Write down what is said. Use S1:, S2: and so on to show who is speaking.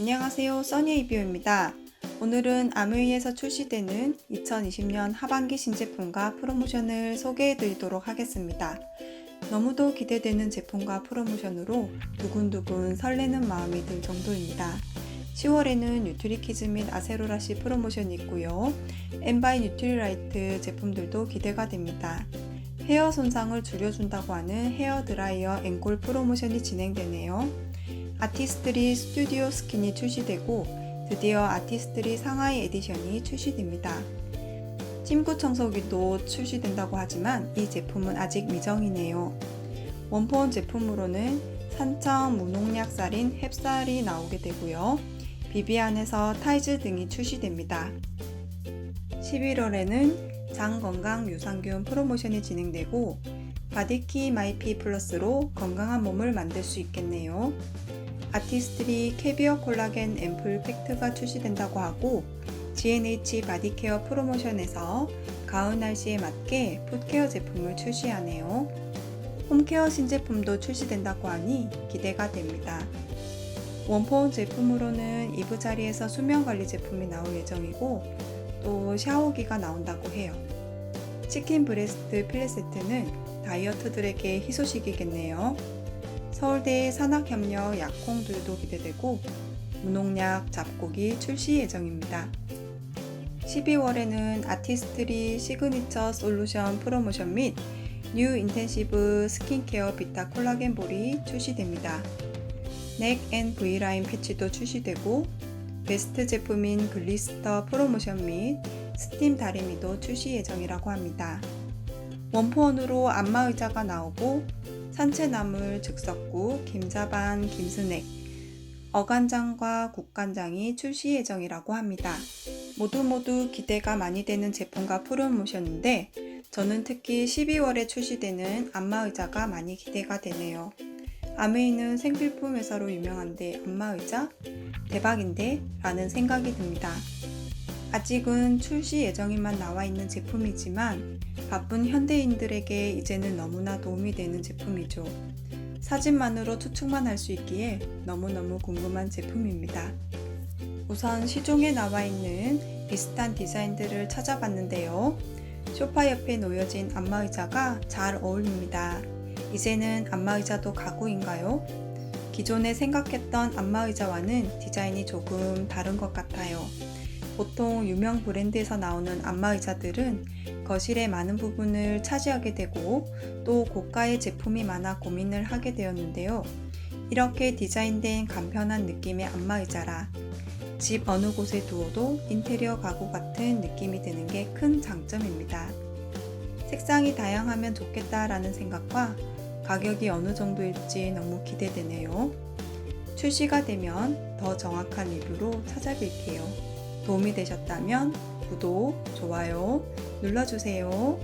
S1: 안녕하세요. 써니이비오입니다. 오늘은 아무이에서 출시되는 2020년 하반기 신제품과 프로모션을 소개해 드리도록 하겠습니다. 너무도 기대되는 제품과 프로모션으로 두근두근 설레는 마음이 들 정도입니다. 10월에는 뉴트리키즈 및 아세로라시 프로모션이 있고요. 엠바이 뉴트리라이트 제품들도 기대가 됩니다. 헤어 손상을 줄여준다고 하는 헤어 드라이어 앵콜 프로모션이 진행되네요. 아티스트리 스튜디오 스킨이 출시되고 드디어 아티스트리 상하이 에디션이 출시됩니다. 침구 청소기도 출시된다고 하지만 이 제품은 아직 미정이네요. 원포원 제품으로는 산청 무농약 쌀인 햅쌀이 나오게 되고요. 비비안에서 타이즈 등이 출시됩니다. 11월에는 장 건강 유산균 프로모션이 진행되고 바디키 마이피 플러스로 건강한 몸을 만들 수 있겠네요. 아티스트리 캐비어 콜라겐 앰플 팩트가 출시된다고 하고 GNH 바디케어 프로모션에서 가을 날씨에 맞게 풋케어 제품을 출시하네요. 홈케어 신제품도 출시된다고 하니 기대가 됩니다. 원포원 제품으로는 이브자리에서 수면 관리 제품이 나올 예정이고 또 샤워기가 나온다고 해요. 치킨 브레스트 필렛 세트는 다이어트들에게 희소식이겠네요. 서울대 산학협력 약콩들도 기대되고 무농약 잡곡이 출시 예정입니다. 12월에는 아티스트리 시그니처 솔루션 프로모션 및 뉴 인텐시브 스킨케어 비타 콜라겐 볼이 출시됩니다. 넥 앤 V라인 패치도 출시되고 베스트 제품인 글리스터 프로모션 및 스팀 다리미도 출시 예정이라고 합니다. 원포원으로 안마의자가 나오고 산채나물, 즉석국, 김자반, 김스낵, 어간장과 국간장이 출시 예정이라고 합니다. 모두 모두 기대가 많이 되는 제품과 프로모션인데 저는 특히 12월에 출시되는 안마의자가 많이 기대가 되네요. 아메이는 생필품 회사로 유명한데 안마의자? 대박인데? 라는 생각이 듭니다. 아직은 출시 예정일만 나와 있는 제품이지만 바쁜 현대인들에게 이제는 너무나 도움이 되는 제품이죠. 사진만으로 추측만 할 수 있기에 너무너무 궁금한 제품입니다. 우선 시중에 나와 있는 비슷한 디자인들을 찾아봤는데요. 소파 옆에 놓여진 안마의자가 잘 어울립니다. 이제는 안마의자도 가구인가요? 기존에 생각했던 안마의자와는 디자인이 조금 다른 것 같아요. 보통 유명 브랜드에서 나오는 안마의자들은 거실의 많은 부분을 차지하게 되고 또 고가의 제품이 많아 고민을 하게 되었는데요. 이렇게 디자인된 간편한 느낌의 안마의자라 집 어느 곳에 두어도 인테리어 가구 같은 느낌이 드는 게 큰 장점입니다. 색상이 다양하면 좋겠다라는 생각과 가격이 어느 정도일지 너무 기대되네요. 출시가 되면 더 정확한 리뷰로 찾아뵐게요. 도움이 되셨다면 구독, 좋아요 눌러주세요.